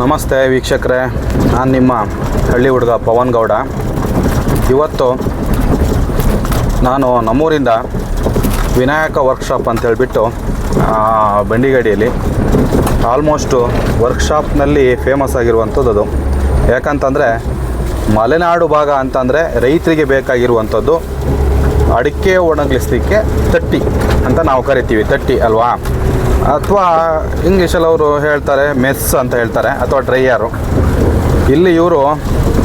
ನಮಸ್ತೆ ವೀಕ್ಷಕರೇ, ನಾನು ನಿಮ್ಮ ಹಳ್ಳಿ ಹುಡುಗ ಪವನ್ ಗೌಡ. ಇವತ್ತು ನಾನು ನಮ್ಮೂರಿಂದ ವಿನಾಯಕ ವರ್ಕ್ಶಾಪ್ ಅಂತ ಹೇಳಿಬಿಟ್ಟು ಬಂಡಿಗಡಿಯಲ್ಲಿ ಆಲ್ಮೋಸ್ಟು ವರ್ಕ್ಶಾಪ್ನಲ್ಲಿ ಫೇಮಸ್ ಆಗಿರುವಂಥದ್ದು ಅದು. ಯಾಕಂತಂದರೆ, ಮಲೆನಾಡು ಭಾಗ ಅಂತಂದರೆ ರೈತರಿಗೆ ಬೇಕಾಗಿರುವಂಥದ್ದು ಅಡಿಕೆ ಒಣಗಿಸ್ಲಿಕ್ಕೆ ತಟ್ಟಿ ಅಂತ ನಾವು ಕರಿತೀವಿ, ತಟ್ಟಿ ಅಲ್ವಾ? ಅಥವಾ ಇಂಗ್ಲೀಷಲ್ಲಿ ಅವರು ಹೇಳ್ತಾರೆ ಮೆಸ್ ಅಂತ ಹೇಳ್ತಾರೆ, ಅಥವಾ ಡ್ರೈಯರು ಇಲ್ಲಿ ಇವರು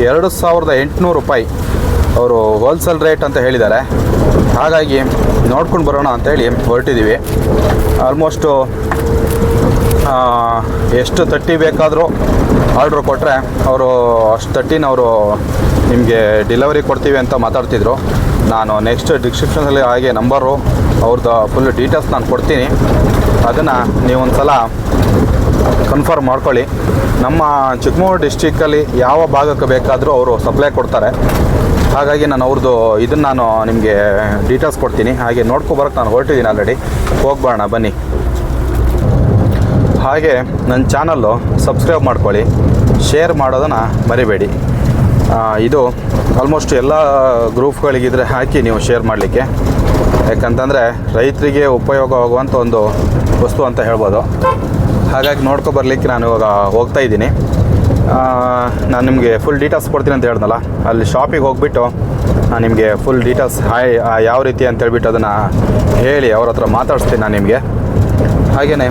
ಎರಡು ಸಾವಿರದ ಎಂಟುನೂರು ರೂಪಾಯಿ ಅವರು ಹೋಲ್ಸೇಲ್ ರೇಟ್ ಅಂತ ಹೇಳಿದ್ದಾರೆ. ಹಾಗಾಗಿ ನೋಡ್ಕೊಂಡು ಬರೋಣ ಅಂತೇಳಿ ಹೊರಟಿದ್ದೀವಿ ಆಲ್ಮೋಸ್ಟು ಎಷ್ಟು ತಟ್ಟಿ ಬೇಕಾದರೂ ಆರ್ಡ್ರ್ ಕೊಟ್ಟರೆ ಅವರು ಅಷ್ಟು ತಟ್ಟಿನ ಅವರು ನಿಮಗೆ ಡೆಲಿವರಿ ಕೊಡ್ತೀವಿ ಅಂತ ಮಾತಾಡ್ತಿದ್ರು. ನಾನು ನೆಕ್ಸ್ಟ್ ಡಿಸ್ಕ್ರಿಪ್ಷನಲ್ಲಿ ಹಾಗೆ ನಂಬರು ಅವ್ರದ್ದು ಫುಲ್ ಡೀಟೇಲ್ಸ್ ನಾನು ಕೊಡ್ತೀನಿ. ಅದನ್ನು ನೀವೊಂದು ಸಲ ಕನ್ಫರ್ಮ್ ಮಾಡ್ಕೊಳ್ಳಿ. ನಮ್ಮ ಚಿಕ್ಕಮಗಳೂರು ಡಿಸ್ಟಿಕ್ಕಲ್ಲಿ ಯಾವ ಭಾಗಕ್ಕೆ ಬೇಕಾದರೂ ಅವರು ಸಪ್ಲೈ ಕೊಡ್ತಾರೆ. ಹಾಗಾಗಿ ನಾನು ಅವ್ರದ್ದು ಇದನ್ನು ನಾನು ನಿಮಗೆ ಡೀಟೇಲ್ಸ್ ಕೊಡ್ತೀನಿ. ಹಾಗೆ ನೋಡ್ಕೊಬರಕ್ಕೆ ನಾನು ಹೊರಟಿದ್ದೀನಿ ಆಲ್ರೆಡಿ ಹೋಗ್ಬರೋಣ, ಬನ್ನಿ. ಹಾಗೆ ನನ್ನ ಚಾನಲ್ಲು ಸಬ್ಸ್ಕ್ರೈಬ್ ಮಾಡ್ಕೊಳ್ಳಿ, ಶೇರ್ ಮಾಡೋದನ್ನು ಮರಿಬೇಡಿ. ಇದು ಆಲ್ಮೋಸ್ಟ್ ಎಲ್ಲ ಗ್ರೂಪ್ಗಳಿಗಿದ್ರೆ ಹಾಕಿ ನೀವು ಶೇರ್ ಮಾಡಲಿಕ್ಕೆ. ಯಾಕಂತಂದರೆ ರೈತರಿಗೆ ಉಪಯೋಗವಾಗುವಂಥ ಒಂದು ವಸ್ತು ಅಂತ ಹೇಳ್ಬೋದು. ಹಾಗಾಗಿ ನೋಡ್ಕೊ ಬರಲಿಕ್ಕೆ ನಾನು ಇವಾಗ ಹೋಗ್ತಾ ಇದ್ದೀನಿ. ನಾನು ನಿಮಗೆ ಫುಲ್ ಡೀಟೇಲ್ಸ್ ಕೊಡ್ತೀನಿ ಅಂತ ಹೇಳ್ದಲ್ಲ, ಅಲ್ಲಿ ಶಾಪಿಗೆ ಹೋಗ್ಬಿಟ್ಟು ನಾನು ನಿಮಗೆ ಫುಲ್ ಡೀಟೇಲ್ಸ್ ಹಾಯ್ ಯಾವ ರೀತಿ ಅಂತ ಹೇಳ್ಬಿಟ್ಟು ಅದನ್ನು ಹೇಳಿ ಅವ್ರ ಹತ್ರ ಮಾತಾಡಿಸ್ತೀನಿ ನಾನು ನಿಮಗೆ. ಹಾಗೆಯೇ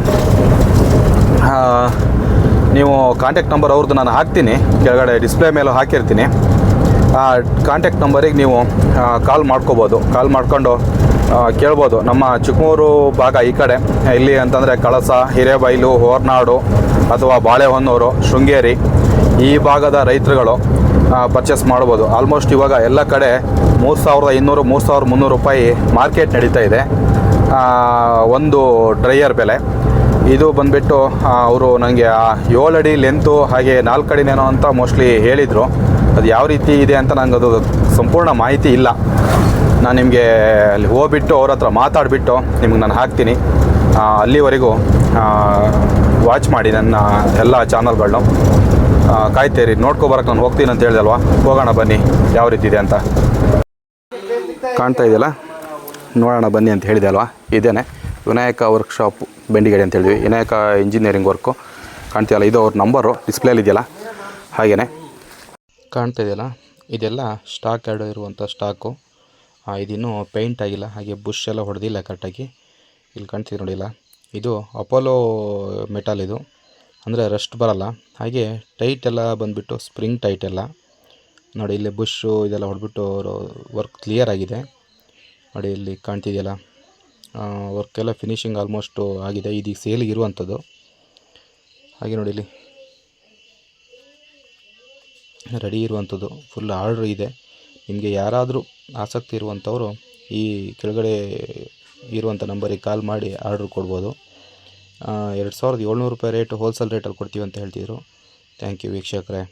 ನೀವು ಕಾಂಟ್ಯಾಕ್ಟ್ ನಂಬರ್ ಅವ್ರದ್ದು ನಾನು ಹಾಕ್ತೀನಿ. ಕೆಳಗಡೆ ಡಿಸ್ಪ್ಲೇ ಮೇಲೂ ಹಾಕಿರ್ತೀನಿ. ಆ ಕಾಂಟ್ಯಾಕ್ಟ್ ನಂಬರಿಗೆ ನೀವು ಕಾಲ್ ಮಾಡ್ಕೋಬೋದು. ಕಾಲ್ ಮಾಡ್ಕೊಂಡು ಕೇಳ್ಬೋದು. ನಮ್ಮ ಚಿಕ್ಕಮೂರು ಭಾಗ ಈ ಕಡೆ. ಇಲ್ಲಿ ಅಂತಂದರೆ ಕಳಸ, ಹಿರೇಬೈಲು, ಹೋರ್ನಾಡು ಅಥವಾ ಬಾಳೆಹೊನ್ನೂರು, ಶೃಂಗೇರಿ ಈ ಭಾಗದ ರೈತರುಗಳು ಪರ್ಚೇಸ್ ಮಾಡ್ಬೋದು. ಆಲ್ಮೋಸ್ಟ್ ಇವಾಗ ಎಲ್ಲ ಕಡೆ ಮೂರು ಸಾವಿರದ ಇನ್ನೂರು, ಮೂರು ಸಾವಿರದ ಮುನ್ನೂರು ರೂಪಾಯಿ ಮಾರ್ಕೆಟ್ ನಡೀತಾ ಇದೆ. ಒಂದು ಡ್ರೈಯರ್ ಬೆಲೆ. ಇದು ಬಂದುಬಿಟ್ಟು ಅವರು ನನಗೆ ಏಳು ಅಡಿ ಲೆಂತು ಹಾಗೆ ನಾಲ್ಕು ಅಡಿನೇನೋ ಅಂತ ಮೋಸ್ಟ್ಲಿ ಹೇಳಿದರು. ಅದು ಯಾವ ರೀತಿ ಇದೆ ಅಂತ ನನಗೆ ಅದು ಸಂಪೂರ್ಣ ಮಾಹಿತಿ ಇಲ್ಲ. ನಾನು ನಿಮಗೆ ಅಲ್ಲಿ ಹೋಗ್ಬಿಟ್ಟು ಅವ್ರ ಹತ್ರ ಮಾತಾಡಿಬಿಟ್ಟು ನಿಮ್ಗೆ ನಾನು ಹಾಕ್ತೀನಿ. ಅಲ್ಲಿವರೆಗೂ ವಾಚ್ ಮಾಡಿ ನನ್ನ ಎಲ್ಲ ಚಾನಲ್ಗಳನ್ನ ಕಾಯ್ತೀರಿ ನೋಡ್ಕೊಬರಕ್ಕೆ ನಾನು ಹೋಗ್ತೀನಿ ಅಂತ ಹೇಳಿದಲ್ವಾ? ಹೋಗೋಣ ಬನ್ನಿ, ಯಾವ ರೀತಿ ಇದೆ ಅಂತ. ಕಾಣ್ತಾ ಇದೆಯಲ್ಲ? ನೋಡೋಣ ಬನ್ನಿ ಅಂತ ಹೇಳಿದೆ ಅಲ್ವಾ? ಇದೇನೆ. ವಿನಾಯಕ ವರ್ಕ್ಶಾಪ್ ಬೆಂಡಿಗಡೆ ಅಂತ ಹೇಳಿದ್ವಿ ವಿನಾಯಕ ಇಂಜಿನಿಯರಿಂಗ್ ವರ್ಕು ಕಾಣ್ತೀಯಲ್ಲ ಇದು ಅವ್ರ ನಂಬರು ಡಿಸ್ಪ್ಲೇಲಿ ಇದೆಯಲ್ಲ? ಹಾಗೆಯೇ ಕಾಣ್ತಾ ಇದೆಯಲ್ಲ? ಇದೆಲ್ಲ ಸ್ಟಾಕ್ ಎರಡು ಇರುವಂಥ ಸ್ಟಾಕು ಇದಿನ್ನೂ ಪೇಂಟ್ ಆಗಿಲ್ಲ, ಹಾಗೆ ಬುಷ್ ಎಲ್ಲ ಹೊಡೆದಿಲ್ಲ ಕರೆಕ್ಟಾಗಿ ಇಲ್ಲಿ ಕಾಣ್ತಿದೆ ನೋಡಿಲ್ಲ ಇದು ಅಪೋಲೋ ಮೆಟಲ್ ಇದು. ಅಂದರೆ ರಸ್ಟ್ ಬರಲ್ಲ. ಹಾಗೆ ಟೈಟ್ ಎಲ್ಲ ಬಂದುಬಿಟ್ಟು ಸ್ಪ್ರಿಂಗ್ ಟೈಟ್ ಎಲ್ಲ. ನೋಡಿ, ಇಲ್ಲಿ ಬುಷ್ಷು ಇದೆಲ್ಲ ಹೊಡೆಬಿಟ್ಟು ವರ್ಕ್ ಕ್ಲಿಯರ್ ಆಗಿದೆ. ನೋಡಿ, ಇಲ್ಲಿ ಕಾಣ್ತಿದೆಯಲ್ಲ? ವರ್ಕ್ ಎಲ್ಲ ಫಿನಿಶಿಂಗ್ ಆಲ್ಮೋಸ್ಟು ಆಗಿದೆ. ಇದೀಗ ಸೇಲಿಗೆ ಇರುವಂಥದ್ದು ಹಾಗೆ ನೋಡಿ ಇಲ್ಲಿ. ರೆಡಿ ಇರುವಂಥದ್ದು ಫುಲ್ ಆರ್ಡ್ರ್ ಇದೆ. ನಿಮಗೆ ಯಾರಾದರೂ ಆಸಕ್ತಿ ಇರುವಂಥವರು ಈ ಕೆಳಗಡೆ ಇರುವಂಥ ನಂಬರಿಗೆ ಕಾಲ್ ಮಾಡಿ ಆರ್ಡ್ರ್ ಕೊಡ್ಬೋದು. ಎರಡು ಸಾವಿರದ ಏಳ್ನೂರು ರೂಪಾಯಿ ರೇಟು ಹೋಲ್ಸೇಲ್ ರೇಟಲ್ಲಿ ಕೊಡ್ತೀವಿ ಅಂತ ಹೇಳ್ತಿದ್ರು. ಥ್ಯಾಂಕ್ ಯು ವೀಕ್ಷಕರೇ.